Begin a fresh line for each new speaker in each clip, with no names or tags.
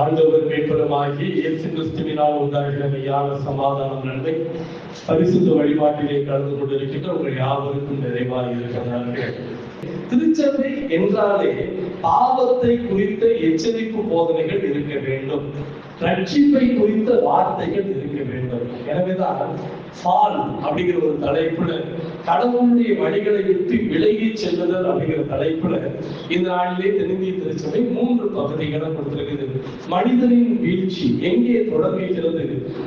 ஆண்டவர் மீட்பருமாகி இயேசு கிறிஸ்துவினால் உண்டாகிற மெய்யான சமாதானம் நடந்து பரிசுத்த வழிபாட்டிலே கலந்து கொண்டிருக்கின்ற உங்கள் யாவருக்கும் நிறைவாக இருக்கிறார்கள் திருச்சபை என்றாலே பாவத்தை குறித்த எச்சரிப்பு போதனைகள் இருக்க வேண்டும். ரட்சிப்பை குறித்த வார்த்தைகள் இருக்க வேண்டும். எனவேதான் ஃபால் அப்படிங்கிற ஒரு தலைப்புல கடவுளுடைய வழிகளை விட்டு விலகி செல்லுதல் அப்படிங்கிற தலைப்புல இந்த நாளிலே தென்னிந்திய திருச்சபை மூன்று பகுதிகளை கொடுத்திருக்குது. மனிதனின் வீழ்ச்சி எங்கே தொடங்குகிறது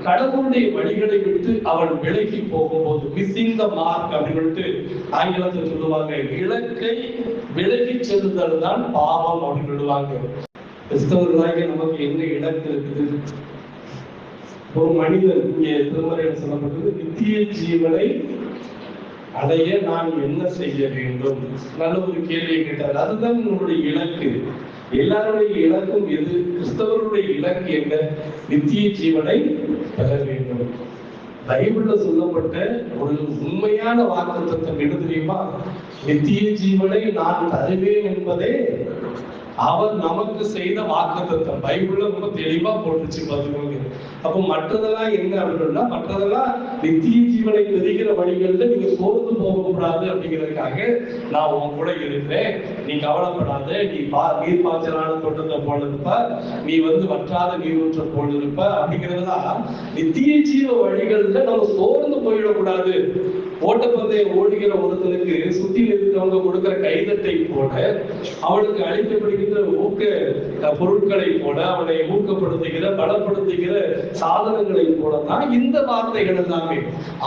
கடவுளுடைய வழிகளை விட்டு அவன் விலகி போகும்போது மிஸ்ஸிங் த மார்க் அப்படின்னு சொல்லிட்டு ஆங்கிலத்தில் சொல்லுவாங்க. இலக்கை விலகி செல்லுதல் தான் பாவம் அப்படின்னு சொல்லுவாங்க. கிறிஸ்தவர்களாக நமக்கு என்ன இலக்கு இருக்குது? ஒரு மனிதன் இங்கே திருமறையில் சொல்லப்பட்டது நித்திய ஜீவனை அடைய நான் என்ன செய்ய வேண்டும்? நல்ல ஒரு கேள்வியை கேட்டார். அதுதான் உங்களுடைய இலக்கு. எல்லாருடைய இலக்கும் எது? கிறிஸ்தவருடைய இலக்கு என்ன? நித்திய ஜீவனை பெற வேண்டும். பைபிள்ல சொல்லப்பட்ட ஒரு உண்மையான வாக்குத்தத்தம் என்ன தெரியுமா? நித்திய ஜீவனை நான் தருவேன் என்பதே அவர் நமக்கு செய்த வாக்குத்தத்தம். பைபிள்ல ரொம்ப தெளிவா போட்டுச்சு பார்த்துக்கோங்க. அப்போ மற்றதெல்லாம் என்ன அப்படின்னா மற்றதெல்லாம் நித்திய ஜீவனை பெறுகிற வழிகள்ல நீங்க சோர்ந்து போகக்கூடாது அப்படிங்கிறதுக்காக நான் உன் கூட இருக்கிறேன். நீ கவலைப்படாத. நீ பா நீர் பாய்ச்சலான தோட்டத்தை போல இருப்ப நீ வந்து வற்றாத நீரூற்ற போல இருப்ப அப்படிங்கிறதுலாம் நித்திய ஜீவ வழிகள்ல நம்ம சோர்ந்து போயிடக்கூடாது. ஓட்டப்பந்தயம் ஓடுகிற ஒருத்தனுக்கு சுத்தியில் இருக்கிறவங்க கொடுக்கிற கைதட்டை போல அவனுக்கு அளிக்கப்படுகின்ற ஊக்க பொருட்களை போல அவனை ஊக்கப்படுத்துகிற பலப்படுத்துகிற சாதனங்களை போலதான் இந்த வார்த்தைகள் எல்லாமே.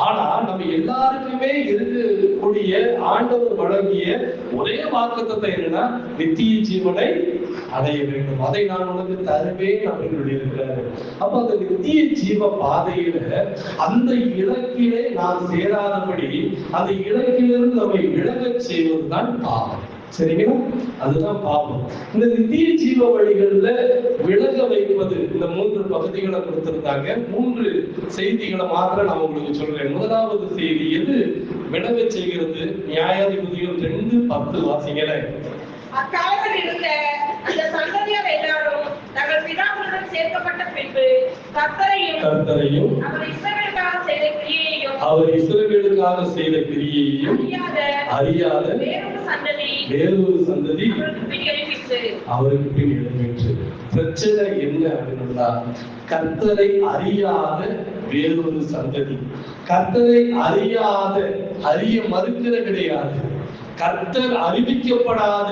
ஆனா நம்ம எல்லாருக்குமே இருக்கக்கூடிய ஆண்டவர் வழங்கிய ஒரே வாக்குத்தத்தை என்னன்னா நித்திய ஜீவனை அடைய வேண்டும். அதை நான் உனக்கு தருவேன் அப்படின்னு சொல்லியிருக்கிறாரு. அப்ப அந்த நித்திய ஜீவ பாதையில அந்த இலக்கிலே நாம் சேராதபடி அந்த இலக்கிலிருந்து நம்மை விலகச் செய்வதுதான் பாவம். சரிங்களா? அதுதான் பாவம். இந்த நித்திய ஜீவ வழிகள்ல விலக வைப்பது இந்த மூன்று பகுதிகளை கொடுத்திருந்தாங்க. மூன்று செய்திகளை மாத்திரம் நான் உங்களுக்கு சொல்றேன். முதலாவது செய்தி எது? விலக செய்கிறது. நியாயாதிபதிகள் ரெண்டு பத்து வாசிங்களேன்
அக்காலத்தில் இருந்த அந்த சந்ததியார் எல்லாரும் தங்கள் பிதாக்களுடன் சேர்க்கப்பட்ட பின்பு கர்த்தரையும்
கர்த்தரையும்
அவர் இஸ்ரவேலுக்காக செய்த கிரியையையும்
அவர் இஸ்ரவேலுக்காக செய்த கிரியையையும்
அறியாத
அறியாத
வேறொரு சந்ததி
வேறொரு சந்ததி
அவருக்கு பின் எழுப்பிற்று.
பிரச்சனை என்ன அப்படின்னா கர்த்தரை அறியாத வேறொரு சந்ததி. கர்த்தரை அறியாத அறிய மறுக்கிற கிடையாது. கர்த்தர் அறிவிக்கப்படாத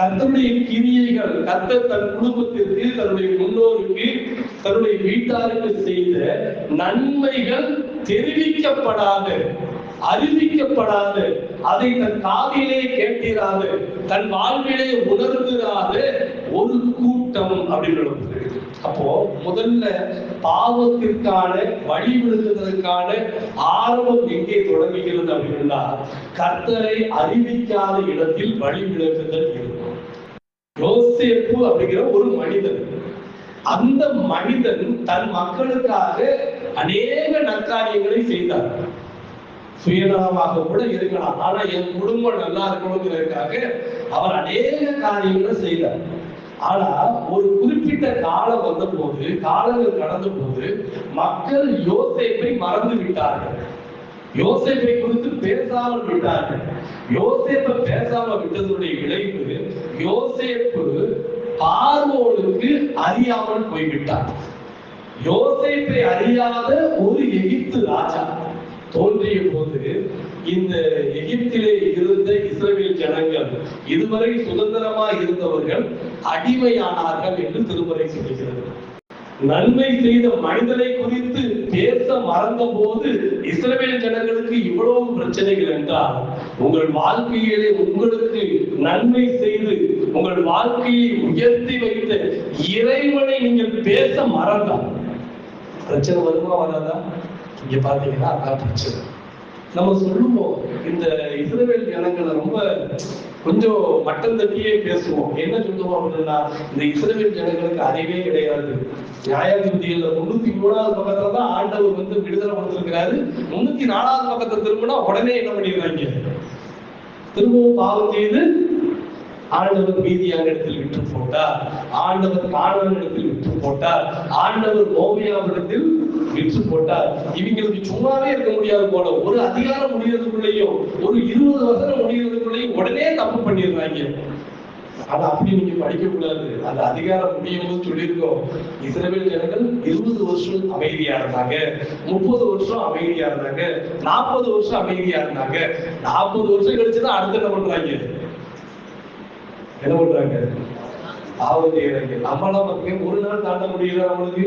கர்த்தருடைய கிரியைகள் கர்த்தர் தன் குடும்பத்திற்கு தன்னுடைய முன்னோருக்கு தன்னுடைய வீட்டாருக்கு செய்த நன்மைகள் தெரிவிக்கப்படாத அறிவிக்கப்படாத அதை தன் காதிலே கேட்கிறாது தன் வாழ்விலே உணர்ந்திராத ஒரு கூட்டம் அப்படின்னு அப்போ முதல்ல பாவத்திற்கான வழி விழுந்ததற்கான ஆர்வம் எங்கே தொடங்குகிறது அப்படின்னா கர்த்தரை அறிவிக்காத இடத்தில் வழி விலகுதல் இருக்கும் யோசேப்பு அப்படிங்கிற ஒரு மனிதன். அந்த மனிதன் தன் மக்களுக்காக அநேக நற்காரியங்களை செய்தார். சுயநலமாக கூட இருக்கலாம். ஆனா என் குடும்பம் நல்லா இருக்கணுங்கிறதுக்காக அவர் அநேக காரியங்களை செய்தார். ஆனா ஒரு குறிப்பிட்ட காலம் வந்த போது காலங்கள் கடந்த போது மக்கள் யோசேப்பை மறந்து விட்டார்கள். யோசேப்பை குறித்து பேசாமல் விட்டார்கள். யோசேப்பை பேசாமல் விட்டதனுடைய விளைவு யோசேப்பு பார்வோனுக்கு அறியாமல் போய்விட்டார் யோசேப்பை அறியாத ஒரு எகிப்து ராஜா தோன்றிய போது இந்த எகிப்திலே இருந்த இஸ்ரேல் ஜனங்கள் இதுவரை சுதந்திரமா இருந்தவர்கள் அடிமையானார்கள் என்று திருமறை சொல்கிறது நன்மை செய்த மனிதனை குறித்து பேச மறந்த போது இஸ்ரேல் ஜனங்களுக்கு இவ்வளவு பிரச்சனைகள் என்றால் உங்கள் வாழ்க்கையிலே உங்களுக்கு நன்மை செய்து உங்கள் வாழ்க்கையை உயர்த்தி வைத்த இறைவனை நீங்கள் பேச மறந்தால் பிரச்சனை வருமா வராதா? இங்க பாத்தீங்கன்னா அதான் பிரச்சனை. நம்ம சொல்லுவோம் இந்த இஸ்ரவேல் ஜனங்களை ரொம்ப கொஞ்சம் மட்டம் தட்டியே பேசுவோம். என்ன சொல்லுவோம் அப்படின்னா இந்த இஸ்ரவேல் ஜனங்களுக்கு அறிவே கிடையாது. நியாயாதிபதிகள் முன்னூத்தி மூணாவது பக்கத்துல தான் ஆண்டவர் வந்து விடுதலை கொடுத்திருக்கிறாரு. முன்னூத்தி நாலாவது பக்கத்தை திரும்பினா உடனே என்ன பண்ணிடுறாங்க? திரும்பவும் பாவம் செய்து ஆண்டவர் மீதியான இடத்தில் விட்டு போட்டார். ஆண்டவர் காணவன் இடத்தில் விட்டு போட்டார். ஆண்டவர் ஓவியாவிடத்தில் விற்று போட்டா இவங்களுக்கு சும்மாவே இருக்க முடியாது போல. ஒரு அதிகாரம் முடியறதுக்குள்ளேயும் ஒரு இருபது வருஷம் முடியறதுக்குள்ளேயும் உடனே தப்பு பண்ணிடுறாங்க. ஆனா அப்படி நீங்க படிக்க கூடாது அந்த அதிகாரம் முடியும் போது சொல்லியிருக்கோம். இஸ்ரேல் ஜனங்கள் இருபது வருஷம் அமைதியா இருந்தாங்க. முப்பது வருஷம் அமைதியா இருந்தாங்க. நாற்பது வருஷம் அமைதியா இருந்தாங்க. நாற்பது வருஷம் கழிச்சுதான் அடுத்து என்ன பண்றாங்க? என்ன பண்றாங்க? பாவம் செய்யறாங்க நம்மளாம் பாத்தீங்க ஒரு நாள் தாண்ட முடியல நம்மளுக்கு.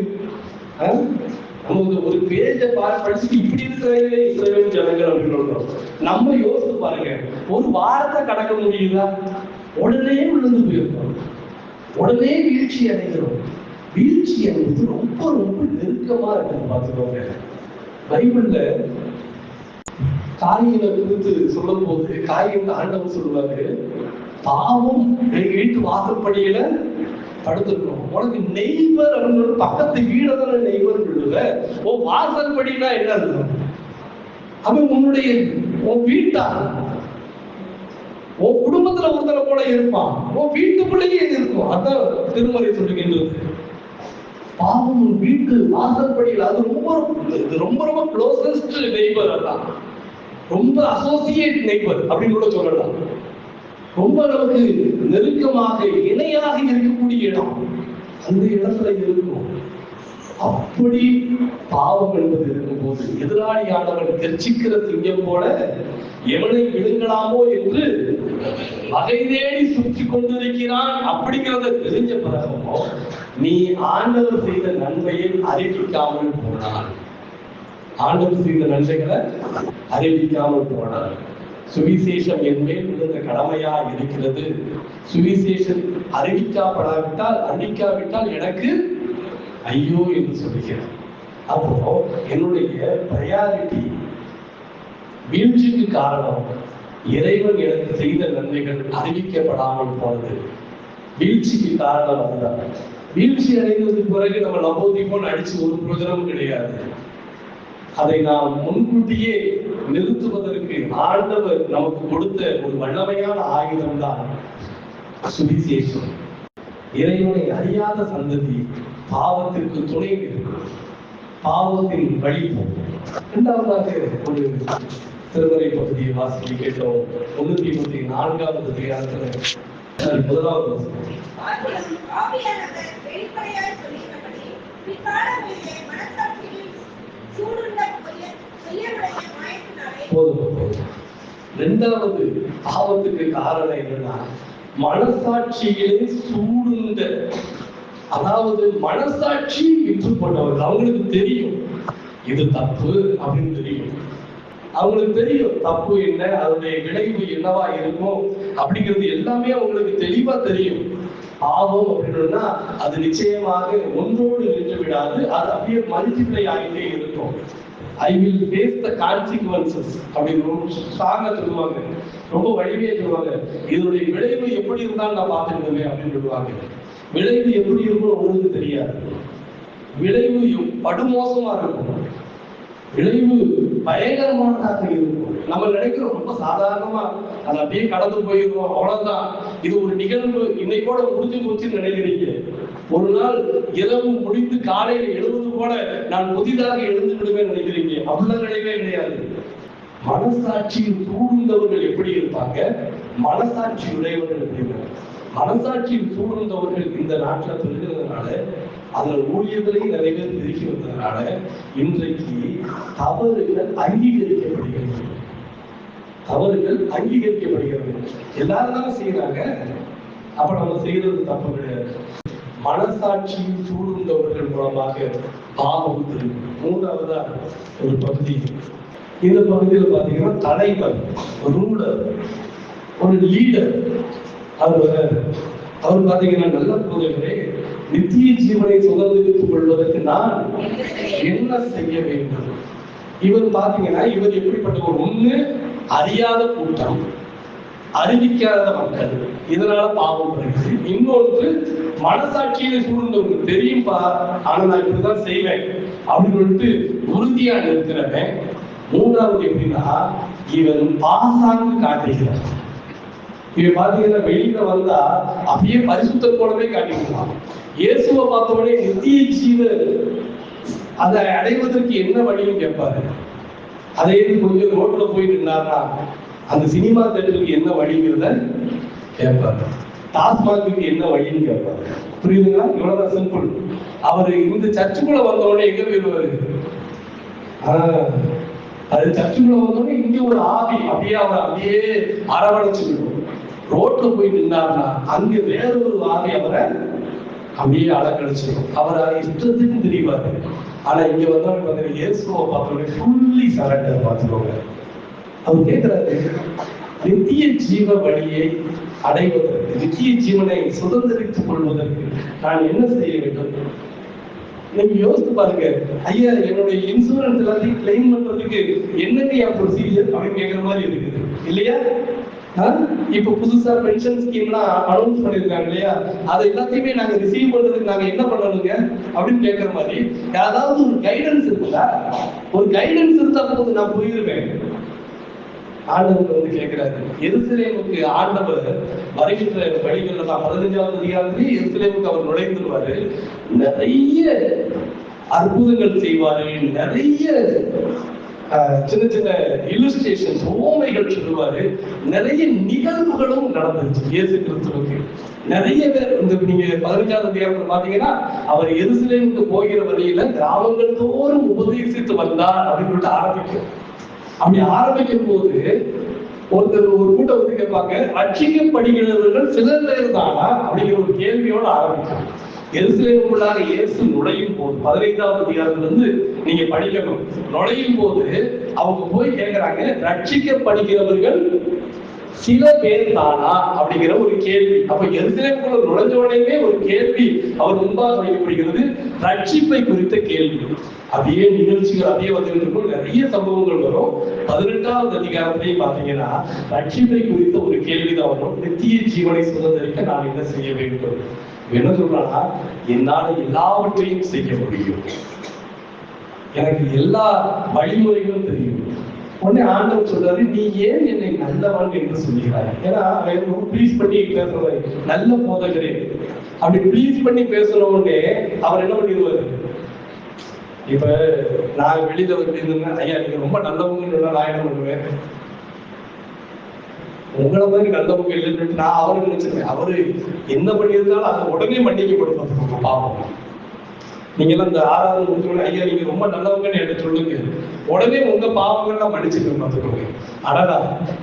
நமக்கு ஒரு பேஜ பார்த்து படிச்சுட்டு இப்படி இருக்கிறாங்களே இஸ்ரேல் ஜனங்கள் அப்படின்னு நம்ம யோசித்து பாருங்க ஒரு வாரத்தை கடக்க முடியுதா? உடனே விழுந்து போயிருக்கோம் உடனே வீழ்ச்சி அடைகிறோம். வீழ்ச்சி அடைந்து ரொம்ப ரொம்ப நெருக்கமா இருக்கு பார்த்துக்கோங்க. பைபிள்ல காரியங்களை குறித்து சொல்லும் போது காயின் ஆண்டவர் சொல்லுவாரு பாவம் எங்க வீட்டு வாசற்படியில படுத்துக்கணும் உனக்கு நெய்வர் அப்படின்னு பக்கத்து வீடதான நெய்வர் சொல்லுவ. ஓ வாசற்படினா என்ன இருக்கும் அவன் உன்னுடைய உன் வீட்டா உன் குடும்பத்துல ஒருத்தரை போல இருப்பான். உன் வீட்டுக்குள்ளேயே இருக்கும். அதான் திருமலை சொல்லுகின்றது பாவம் உன் வீட்டு வாசற்படியில் அது ரொம்ப ரொம்ப ரொம்ப க்ளோசஸ்ட் நெய்பர் அதான். ரொம்ப அசோசியேட் நெய்பர் அப்படின்னு கூட சொல்லலாம். ரொம்ப நமக்கு நெருக்கமாக இணையாக இருக்கக்கூடிய இடம் அந்த இடத்துல இருக்கும். அப்படி பாவம் என்பது இருக்கும்போது எதிராளியானவன் கர்ச்சிக்கிற திங்கம் போல எவனை விழுங்கலாமோ என்று வகை தேடி சுற்றி கொண்டிருக்கிறான் அப்படிங்கிறத தெரிஞ்ச பிறகுமோ நீ ஆண்டவர் செய்த நன்மையை அறிவிக்காமல் போனான் ஆண்டவர் செய்த நன்மைகளை அறிவிக்காமல் போனார் சுவிசேஷம் என் மேல் கடமையா இருக்கிறது. சுவிசேஷம் அறிவிக்கப்படாவிட்டால் அறிவிக்காவிட்டால் எனக்கு ஐயோ என்று சொல்லுகிறேன் அப்போ என்னுடைய ப்ரையாரிட்டி வீழ்ச்சிக்கு காரணம் இறைவன் எனக்கு செய்த நன்மைகள் அறிவிக்கப்படாமல் போனது. வீழ்ச்சிக்கு காரணம் அதுதான். வீழ்ச்சி அடைந்ததுக்கு பிறகு நம்ம நம்போதிப்போம் அடிச்சு ஒரு பிரயோஜனமும் கிடையாது. அதை நாம் முன்கூட்டியே நிறுத்துவதற்கு ஆண்டவர் நமக்கு கொடுத்த ஒரு வல்லமையான ஆயுதம் தான் சுவிசேஷம். இறைவனை அறியாத சந்ததி பாவத்திற்கு துணை நிற்கும். பாவத்தின் வழி இரண்டாவதாக ஒரு திருமறை பகுதியை வாசிக்க கேட்டோம். முன்னூத்தி முப்பத்தி நான்காவது அதிகாரத்துல முதலாவது
வெளிப்படையாய் சொல்லியபடி,
போதும். ரெண்டாவது பாவத்துக்கு காரணம் என்னன்னா மனசாட்சியிலே சூடுந்த அதாவது மனசாட்சி இன்று பண்ணவர்கள் அவங்களுக்கு தெரியும். இது தப்பு அப்படின்னு தெரியும். அவங்களுக்கு தெரியும் தப்பு என்ன அதனுடைய விளைவு என்னவா இருக்கும் அப்படிங்கிறது எல்லாமே அவங்களுக்கு தெளிவா தெரியும். ஆகும் அப்படின்னா அது நிச்சயமாக ஒன்றோடு நின்று விடாது. அது அப்படியே மல்டிப்ளை ஆகிட்டே இருக்கும். I will face the consequences அப்படின்னு ரொம்ப ஸ்ட்ராங்கா சொல்லுவாங்க. ரொம்ப வலிமையா சொல்லுவாங்க. இதனுடைய விளைவு எப்படி இருந்தாலும் நான் பார்த்துக்கிடுவேன் அப்படின்னு சொல்லுவாங்க. விளைவு எப்படி இருக்கும் உங்களுக்கு தெரியாது. விளைவு படுமோசமா இருக்கும். விளைவு பயங்கரமானதாக இருக்கும். நம்ம நினைக்கிறோம் ரொம்ப சாதாரணமா. அது அப்படியே கடந்து போயிருவோம் அவ்வளவுதான். இது ஒரு நிகழ்வு இன்னைக்கோட முடிஞ்சு போச்சுன்னு நினைக்கிறீங்க ஒரு நாள் இரவு முடிந்து காலையில் எழுவது போல நான் புதிதாக எழுந்து விடுவேன் நினைக்கிறீங்க அப்படிலாம் நினைவே கிடையாது. மனசாட்சியில் சூழ்ந்தவர்கள் எப்படி இருப்பாங்க? மனசாட்சி உடையவர்கள் எப்படி மனசாட்சியில் சூழ்ந்தவர்கள் இந்த நாட்டில் இருக்கிறதுனால அதில் ஊழியர்களையும் நிறைய பேர் இருக்கிறதுனால இன்றைக்கு தவறுகள் அங்கீகரிக்கப்படுகிறது தவறுகள் அங்கீகரிக்கப்படுகிறது. எல்லாரும் தானே செய்யறாங்க அப்ப நம்ம செய்யறது தப்பு கிடையாது. மனசாட்சியில் சூழ்ந்தவர்கள் மூலமாக பாவம் மூன்றாவதா ஒரு பகுதி. இந்த பகுதியில் பாத்தீங்கன்னா தலைவர் ரூலர் ஒரு லீடர் அவர் அவர் பாத்தீங்கன்னா நல்ல போதவரே நித்திய ஜீவனை சுதந்திரித்துக் கொள்வதற்கு நான் என்ன செய்ய வேண்டும்? இவர் பாத்தீங்கன்னா இவர் எப்படிப்பட்ட ஒரு ஒண்ணு அறியாத கூட்டம் அறிவிக்காத மக்கள் இதனால பாவம் வருது இன்னொன்று மனசாட்சியில சூழ்ந்தவங்க தெரியும்பா ஆனா நான் இப்படிதான் செய்வேன் அப்படின்னு சொல்லிட்டு உறுதியா நிற்கிறவன் மூன்றாவது எப்படின்னா இவன் பாசாங்கு காட்டுகிறான். இவன் பாத்தீங்கன்னா வெளியில வந்தா அப்படியே பரிசுத்த போலவே காட்டிக்கலாம் இயேசுவை பார்த்த உடனே நித்திய ஜீவன் அதை அடைவதற்கு என்ன வழியும் கேட்பாரு? அதே கொஞ்சம் ரோட்ல போய் நின்னாருன்னா அந்த சினிமா தேட்டருக்கு என்ன வழிங்கிறத கேட்பாரு. டாஸ்மார்க்கு என்ன வழின்னு கேட்பாரு. புரியுதுங்களா? இவ்வளவுதான் சிம்பிள் அவர் இந்த சர்ச்சுக்குள்ள வந்த உடனே எங்க போயிருவாரு? ஆஹ், அது சர்ச்சுக்குள்ள வந்த உடனே இங்க ஒரு ஆவி அப்படியே அவர் அப்படியே அரவணைச்சுக்கணும் ரோட்ல போய் இருந்தாருன்னா அங்க வேற ஒரு ஆவி அவரை அப்படியே அலக்கழிச்சிடும் அவர் இஷ்டத்துக்கு தெரிவாரு. ஆனா இங்க வந்தவங்க வந்து இயேசுவை பார்த்தோன்னே ஃபுல்லி சரண்டர் பார்த்துக்கோங்க அவர் கேட்கிறாரு நித்திய ஜீவ வழியை அடைவதற்கு நித்திய ஜீவனை சுதந்திரித்துக் கொள்வதற்கு நான் என்ன செய்ய வேண்டும்? நீங்க யோசித்து பாருங்க ஐயா என்னுடைய இன்சூரன்ஸ் எல்லாத்தையும் கிளைம் பண்றதுக்கு என்னங்க ப்ரொசீஜர் அப்படின்னு கேட்கிற மாதிரி இருக்குது. இல்லையா? இப்ப புதுசா பென்ஷன் ஸ்கீம்லாம் அனௌன்ஸ் பண்ணிருக்காங்க இல்லையா? அதை எல்லாத்தையுமே நாங்க ரிசீவ் பண்றதுக்கு நாங்க என்ன பண்ணணுங்க? அப்படின்னு கேட்கிற மாதிரி ஏதாவது ஒரு கைடன்ஸ் இருக்குல்ல ஒரு கைடன்ஸ் இருந்தா போது நான் போயிருவேன் ஆண்டவர் வந்து கேட்கிறாரு எருசலேமுக்கு ஆண்டவர் வருகின்ற வழிகள் தான் பதினஞ்சாவது அதிகாரத்திலே எருசலேமுக்கு அவர் நுழைந்துருவாரு. நிறைய அற்புதங்கள் செய்வாரு நிறைய சின்ன சின்ன இல்லுஸ்ட்ரேஷன்ஸ் ஓமைகள் சொல்லுவாரு. நிறைய நிகழ்வுகளும் நடந்துச்சு இயேசு கிறிஸ்துவுக்கு. நிறைய பேர் இந்த நீங்க பதினஞ்சாவது அதிகாரத்துல பாத்தீங்கன்னா அவர் எருசலேமுக்கு போகிற வழியில கிராமங்கள் தோறும் உபதேசித்து வந்தார் அப்படின்னு சொல்லிட்டு ஆரம்பிக்கும். அப்படி ஆரம்பிக்கும் போது ஒருத்தர் ஒரு கூட்டம் வந்து கேட்பாங்க ரட்சிக்கப்படுகிறவர்கள் சிலர் பேர் தானா? அப்படிங்கிற ஒரு கேள்வியோட ஆரம்பிக்கும். எருசலேமுக்குள்ளாக இயேசு நுழையும் போது பதினைந்தாவது அதிகாரத்துல இருந்து நீங்க படிக்கணும். நுழையும் போது அவங்க போய் கேட்கறாங்க ரட்சிக்கப்படுகிறவர்கள் சில பேர் தானா அப்படிங்கிற ஒரு கேள்வி. அப்ப எருசலேமுக்குள்ள நுழைஞ்ச உடனே ஒரு கேள்வி அவர் முன்பாக வைக்கப்படுகிறது ரட்சிப்பை குறித்த கேள்வி. அதே நிகழ்ச்சிகள் அதே வந்துட்டு நிறைய சம்பவங்கள் வரும். பதினெட்டாவது அதிகாரத்திலையும் பாத்தீங்கன்னா ரட்சிப்பை குறித்த ஒரு கேள்விதான் வரும். நித்திய ஜீவனை சுதந்திரிக்க நான் என்ன செய்ய வேண்டும்? என்ன சொல்றானா என்னால எல்லாவற்றையும் செய்ய முடியும். எனக்கு எல்லா வழிமுறைகளும் தெரியும். உடனே ஆண்டவர் சொல்றாரு நீ ஏன் என்னை நல்லவன் என்று சொல்லுகிறாய் ஏன்னா அவன் ரொம்ப ப்ளீஸ் பண்ணி பேசுறவர் நல்ல போதகரே. அப்படி ப்ளீஸ் பண்ணி பேசுற உடனே அவர் என்ன பண்ணிடுவாரு? இப்ப நான் வெளியில வந்து ஐயா நீங்க ரொம்ப நல்லவங்க நான் என்ன பண்ணுவேன்? உங்களை மாதிரி நல்லவங்க இல்லைன்னு நான் அவருக்கு நினைச்சிருக்கேன். அவரு என்ன பண்ணியிருந்தாலும் அதை உடனே மன்னிக்கப்படுவாங்க பாவம். நீங்க எல்லாம் இந்த ஆறாவது முடிச்சோட ஐயா நீங்க ரொம்ப நல்லவங்கன்னு எனக்கு சொல்லுங்க. உடனே உங்க பாவங்கள்லாம் மன்னிச்சுக்க பார்த்துக்கோங்க. அடடா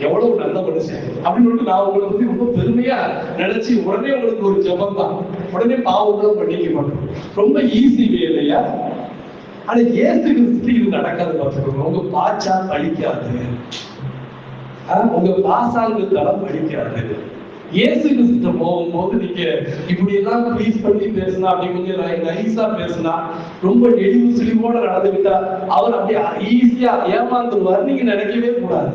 எவ்வளவு நல்ல மனுஷன். அப்படின்னு சொல்லிட்டு நான் உங்களை பத்தி ரொம்ப பெருமையா நினைச்சு உடனே உங்களுக்கு ஒரு ஜெபம் தான். உடனே பாவங்களும் பண்ணிக்க மாட்டோம். ரொம்ப ஈஸி வேலையா இல்லையா ஆனா ஏசு கிறிஸ்து இது நடக்காது பார்த்துக்கோங்க. உங்க பாச்சா பழிக்காது. உங்க பாசாங்கு தரம் படிக்காது இயேசு கிறிஸ்து போகும்போது நீங்க இப்படி எல்லாம் ப்ளீஸ் பண்ணி பேசினா அப்படி கொஞ்சம் நைஸா பேசினா ரொம்ப நெளிவு சுழிவோட நடந்துக்கிட்டா அவர் அப்படியே ஈஸியா ஏமாந்துருவார் நீங்க நினைக்கவே கூடாது.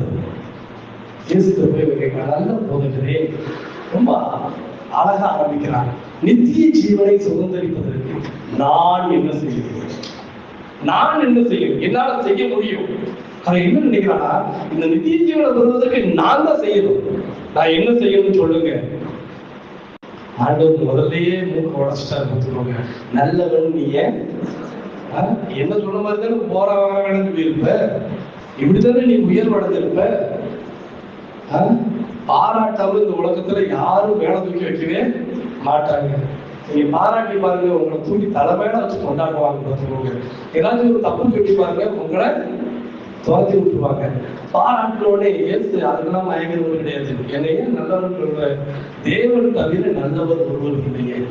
இயேசு போய் நல்ல போதகரே ரொம்ப அழகா ஆரம்பிக்கிறார். நித்திய ஜீவனை சுதந்திரிப்பதற்கு நான் என்ன செய்கிறேன் நான் என்ன செய்யும் என்னால செய்ய முடியும்? அவன் என்ன நினைக்கிறானா இந்த நித்திய ஜீவனை பெறுவதற்கு நான் தான் செய்யணும். நான் என்ன செய்யணும்னு சொல்லுங்க. ஆண்டவர் முதல்லயே மூக்க உடச்சிட்டா பார்த்துக்கோங்க நல்லவன் நீ ஏன்? என்ன சொன்ன மாதிரி தானே போற வேணும் சொல்லியிருப்ப இப்படித்தானே நீ உயர்வடைஞ்சிருப்ப ஆ? பாராட்டாமல் இந்த உலகத்துல யாரும் மேல தூக்கி வைக்கவே மாட்டாங்க. நீங்க பாராட்டி பாருங்க உங்களை தூக்கி தலை வச்சு கொண்டாடுவாங்க பார்த்துக்கோங்க. ஏதாச்சும் ஒரு தப்பு சொல்லி பாருங்க உங்களை துரத்தி விட்டுருவாங்க. பாராட்டினோட ஏசு அதுக்கெல்லாம் மயங்கிறது கிடையாது. என்னையே நல்லவர் நல்லவன் சொல்ற? தேவன் தவிர நல்லவர் ஒருவர் இல்லையே.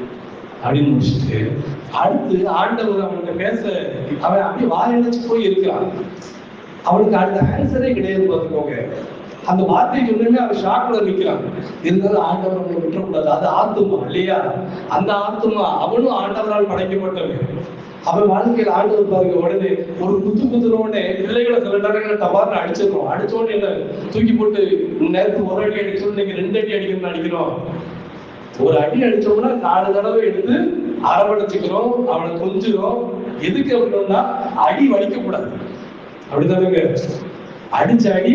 அப்படின்னு முடிச்சுட்டு அடுத்து ஆண்டவர் அவன்கிட்ட பேச அவன் அப்படியே வாயடைச்சு போய் இருக்கிறான். அவனுக்கு அடுத்த ஆன்சரே கிடையாது பார்த்துக்கோங்க. அந்த வார்த்தை சொன்னே அவன் ஷாக்ல நிக்கிறான். இருந்தாலும் ஆண்டவர் அவனை விட்டுறக்கூடாது. அது ஆத்துமா இல்லையா? அந்த ஆத்துமா அவனும் ஆண்டவரால் படைக்கப்பட்டவன். அவன் வாழ்க்கையில் ஆண்டவர் பாருங்க உடனே ஒரு குத்து குத்துனோடனே பிள்ளைகளை சில நேரங்களில் தபார்னு அடிச்சிடணும். அடிச்ச உடனே என்ன தூக்கி போட்டு நேரத்துக்கு ஒரு அடி அடிச்சோம் நீங்க ரெண்டு அடி அடிக்கணும்னு அடிக்கிறோம். ஒரு அடி அடிச்சோம்னா நாலு தடவை எடுத்து அரவணைச்சுக்கிறோம் அவனை கொஞ்சுறோம். எதுக்கு அப்படின்னா அடி வலிக்க கூடாது அப்படிதானுங்க அடிச்ச அடி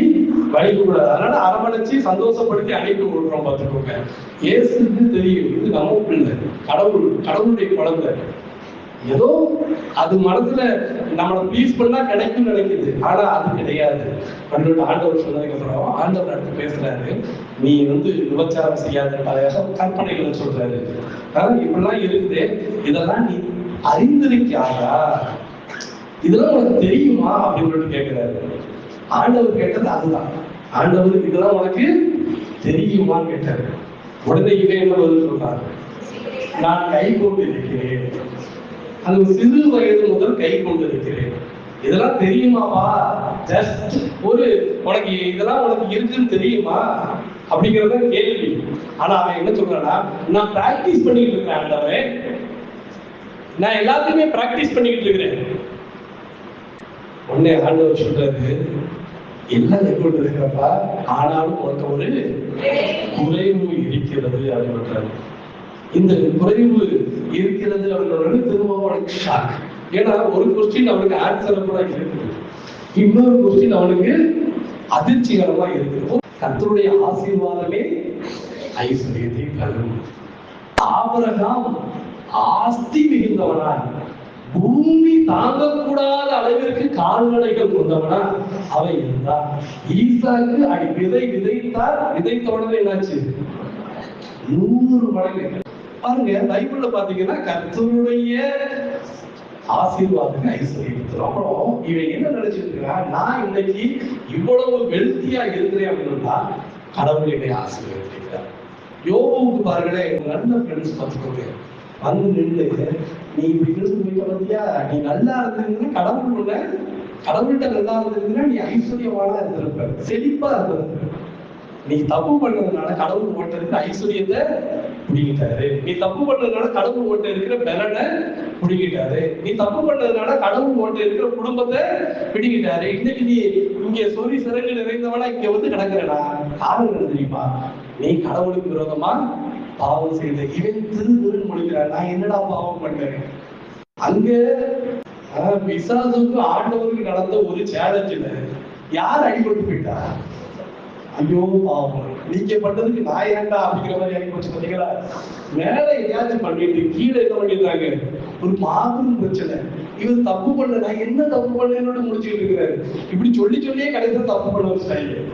வலிக்க கூடாது அதனால அரவணைச்சு சந்தோஷப்படுத்தி அனுப்பி விடுறோம் பார்த்துக்கோங்க. ஏசுன்னு தெரியும் இது நம்ம பிள்ளை கடவுள் கடவுளுடைய குழந்தை. ஏதோ அது மனசுல நம்மளை ப்ளீஸ் பண்ணா கிடைக்கும்னு நினைக்குது. ஆனா அது கிடையாது. பன்னெண்டு ஆண்டவர் சொன்னதுக்கு அப்புறம் ஆண்டவர் அடுத்து பேசுறாரு. நீ வந்து விபச்சாரம் செய்யாத கற்பனைகளை சொல்றாரு. ஆனா இப்படிலாம் இருக்குது. இதெல்லாம் நீ அறிந்திருக்கியாரா இதெல்லாம் உனக்கு தெரியுமா? அப்படின்னு சொல்லிட்டு கேட்கிறாரு ஆண்டவர் கேட்டது அதுதான். ஆண்டவர் இதெல்லாம் உனக்கு தெரியுமான்னு கேட்டாரு. உடனே இவன் என்ன பதில் சொல்றாரு? நான் கை கொண்டு இருக்கிறேன். அது சிறு வயது முதல் கை கொண்டு இருக்கிறேன். இதெல்லாம் தெரியுமாப்பா? ஜஸ்ட் ஒரு உனக்கு இதெல்லாம் உனக்கு இருக்குன்னு தெரியுமா? அப்படிங்கறத கேள்வி. ஆனா அவன் என்ன சொல்றானா நான் பிராக்டிஸ் பண்ணிட்டு இருக்கிறேன் ஆண்டவரே. நான் எல்லாத்தையுமே பிராக்டிஸ் பண்ணிக்கிட்டு இருக்கிறேன். உடனே ஆண்டவர் சொல்றாரு எல்லாம் கொண்டு இருக்கிறப்பா ஆனாலும் உனக்கு ஒரு குறைவு இருக்கிறது அப்படின்னு இந்த குறைவு இருக்கிறது அப்படின்றது திரும்பவும் அவனுக்கு ஷாக் ஏன்னா ஒரு கொஸ்டின் அவனுக்கு ஆன்சர் கூட இன்னொரு கொஸ்டின் அவனுக்கு அதிர்ச்சிகரமா இருக்கு கத்தருடைய ஆசீர்வாதமே ஐஸ்வர்யத்தை தரும். ஆபரகாம் ஆஸ்தி மிகுந்தவனாய் பூமி தாங்கக்கூடாத அளவிற்கு கால்நடைகள் கொண்டவனா அவன் இருந்தான். ஈசாக்கு அடி விதை விதைத்தார் விதைத்த என்னாச்சு? நூறு மடங்கு. பாருங்க பைபிள்ல பாத்தீங்கன்னா கர்த்தருடைய ஆசீர்வாதம் ஐஸ்வர்யம் அப்புறம் இவன் என்ன நினைச்சிட்டு இருக்கான் நான் இன்னைக்கு இவ்வளவு வெல்த்தியா இருக்கிறேன் அப்படின்னா கடவுள் என்னை ஆசீர்வதிக்கிறார். யோகவுக்கு பாருங்களேன் நல்ல ஃப்ரெண்ட்ஸ் பார்த்துக்கோங்க. வந்து நின்று நீ இப்படி இருந்து போயிட்ட பார்த்தியா? நீ நல்லா இருந்திருந்தா கடவுள் உன்னை கடவுள்கிட்ட நல்லா இருந்திருந்தா நீ ஐஸ்வர்யமான இருந்திருப்ப. செழிப்பா இருந்திருப்ப. நீ தப்பு பண்ணதுனால கடவுள் ஓட்ட ஐஸ்வர்யத்தை பிடிக்கிட்டாரு நீ தப்பு பண்ணதுனால கடவுள் ஓட்ட இருக்கிற பலனை பிடிக்கிட்டாரு நீ தப்பு பண்ணதுனால கடவுள் ஓட்ட இருக்கிற குடும்பத்தை பிடிக்கிட்டாரு இன்னைக்கு நீ இங்க சொல்லி சிறகு நிறைந்தவனா இங்க வந்து கிடக்குறடா. காரணம் தெரியுமா? நீ கடவுளுக்கு விரோதமா பாவம் செய்த இவன் திரு திருன்னு முடிக்கிறான். நான் என்னடா பாவம் பண்ணேன் அங்க ஆஹ், ஆண்டவருக்கு நடந்த ஒரு சேலஞ்சுல யார் அடிபட்டு போயிட்டா? ஐயோ பாவம். நீங்க பண்றதுக்கு நான் ஏன்டா அப்படிங்கிற மாதிரி எனக்கு போச்சு பாத்தீங்களா மேல எதையாச்சும் பண்ணிட்டு கீழே என்ன பண்ணிடுறாங்க ஒரு மாபெரும் பிரச்சனை. இவர் தப்பு பண்ண நான் என்ன தப்பு பண்ணேன்னு முடிச்சுட்டு இருக்கிறாரு. இப்படி சொல்லி சொல்லியே கடைசியில் தப்பு பண்ண வச்சுட்டாங்க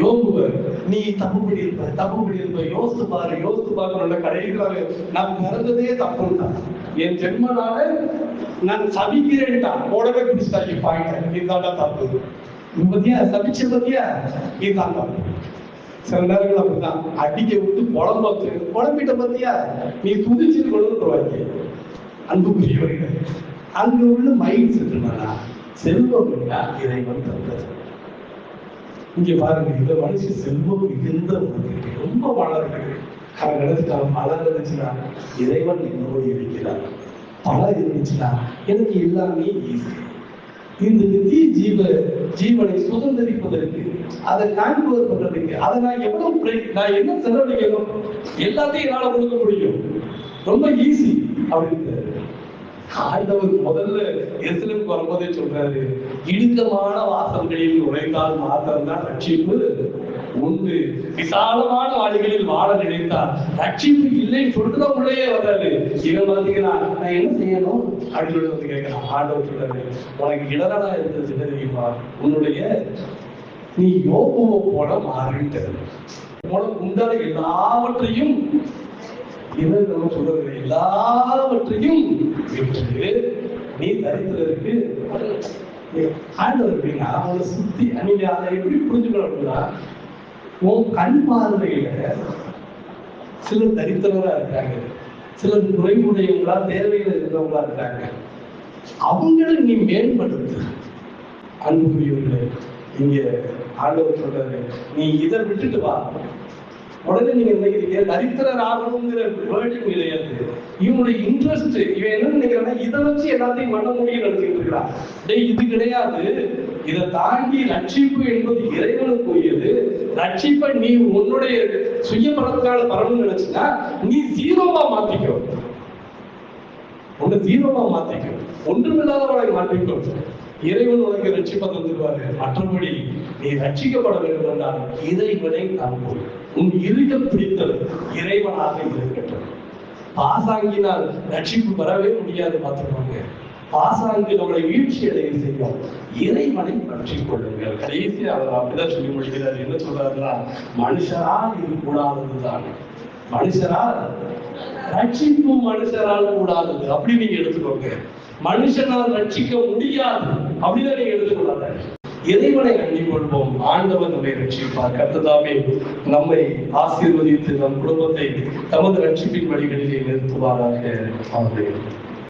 யோகுவர் நீ தப்பு பண்ணியிருப்ப தப்பு பண்ணியிருப்ப. யோசித்து பாரு யோசித்து பார்க்கணும்ல கடைசியில் நான் பிறந்ததே தப்புன்னா என் ஜென்மனால நான் சபிக்கிறேன்டா. உடனே பிடிச்சிட்டாங்க. பாயிண்ட் இதுதான்டா தப்பு. பத்தியா சபிச்ச பத்தியா? இதுதான் தப்பு சில நேரங்கள் அப்படிதான் அடிக்க விட்டு குழம்பு குழம்பிட்ட பத்தியா? நீ துதிச்சு கொண்டு அன்புக்குரியவர்கள் அங்க உள்ள மைண்ட் செட்டுனா செல்வம் இல்லா வந்து தந்தது. இங்க பாருங்க இந்த மனுஷன் செல்வம் மிகுந்த உனக்கு ரொம்ப வளர்க்கு அவன் நினைச்சிட்டான் பணம் இருந்துச்சுன்னா இறைவன் என்னோடு இருக்கிறார் பணம் இருந்துச்சுன்னா எனக்கு எல்லாமே ஈஸி இந்த நித்திய ஜீவ ஜீவனை சுதந்திரிப்பதற்கு அதை காண்புவது பண்றதுக்கு அதை நான் எவ்வளவு நான் என்ன செலவழிக்கணும் எல்லாத்தையும் என்னால கொடுக்க முடியும். ரொம்ப ஈஸி அப்படின்னு ஆண்டவர் முதல்ல எருசலேமுக்கு வரும்போதே சொல்றாரு இடுக்கமான வாசல்களில் நுழைந்தால் மாத்திரம்தான் ரட்சிப்பு. உண்டு விசாலமான வாழ்களில் வாழ நினைத்தார். ரட்சிப்பு இல்லைன்னு சொல்லிட்டு தான் உள்ளே வர்றாரு இவன் பார்த்தீங்கன்னா நான் என்ன செய்யணும்? அப்படின்னு சொல்லி வந்து கேட்கிறான். ஆண்டவர் சொல்றாரு உனக்கு இடரடா இருந்தது என்ன தெரியுமா? உன்னுடைய நீ யோகுவ போல மாறிட்ட உனக்கு உண்டான எல்லாவற்றையும் இவர் நம்ம சொல்றது எல்லாவற்றையும் விட்டு நீ தரித்திரருக்கு ஆண்டவர் எப்படின்னா சுத்தி நீங்க அதை எப்படி புரிஞ்சுக்கணும் அப்படின்னா உன் கண் பார்வையில சிலர் தரித்திரவரா இருக்காங்க. சிலர் குறைவுடையவங்களா தேவையில இருக்கிறவங்களா இருக்காங்க. அவங்கள நீ மேம்படுத்து. அன்புரியவர்களே இங்க ஆண்டவர் சொல்றாரு நீ இதை விட்டுட்டு வா. உடனே நீங்க நினைக்கிறீங்க தரித்திரர் ஆகணுங்கிற வேர்டிங் கிடையாது இவனுடைய இன்ட்ரெஸ்ட் இவன் என்ன நினைக்கிறனா இதை வச்சு எல்லாத்தையும் பண்ண முடியும் நினைச்சிட்டு இருக்கிறான் டேய் இது கிடையாது. இதை தாண்டி ரட்சிப்பு என்பது இறைவனுக்குரியது. ரட்சிப்பை நீ உன்னுடைய சுய பலத்துக்கான பரவல் நினைச்சுன்னா நீ ஜீரோவா மாத்திக்கோ. உன்னை ஜீரோவா மாத்திக்கோ. ஒன்றுமில்லாதவனை மாற்றிக்கோ இறைவன் உனக்கு ரட்சிப்பை தந்துருவாரு மற்றபடி நீ ரட்சிக்கப்பட வேண்டும் என்றால் இறைவனை நம்பும் உன் இருக பிடித்தல் இறைவனாக இருக்கட்டும் பாசாங்கினால் ரட்சிப்பு பெறவே முடியாது பார்த்துக்கோங்க. பாசாங்கில் உங்களை வீழ்ச்சி அடைய செய்யும் இறைவனை பற்றி கொள்ளுங்கள் கடைசி அவர் அப்படிதான் சொல்லி முடிக்கிறார். என்ன சொல்றாருன்னா மனுஷரால் இது கூடாததுதான். மனுஷரால் ரட்சிப்பு மனுஷரால் கூடாதது. அப்படி நீங்க எடுத்துக்கோங்க. மனுஷனால் ரட்சிக்க முடியாது. அப்படிதான் நீங்க எடுத்துக்கொள்ளாத இறைவனை அள்ளிக்கொள்வோம் ஆண்டவன் நம்மை ரட்சிப்பார். கத்ததாமே நம்மை ஆசீர்வதித்து நம் குடும்பத்தை தமது ரட்சிப்பின் வழிகளிலே நிறுத்துவாராக. ஆமென்.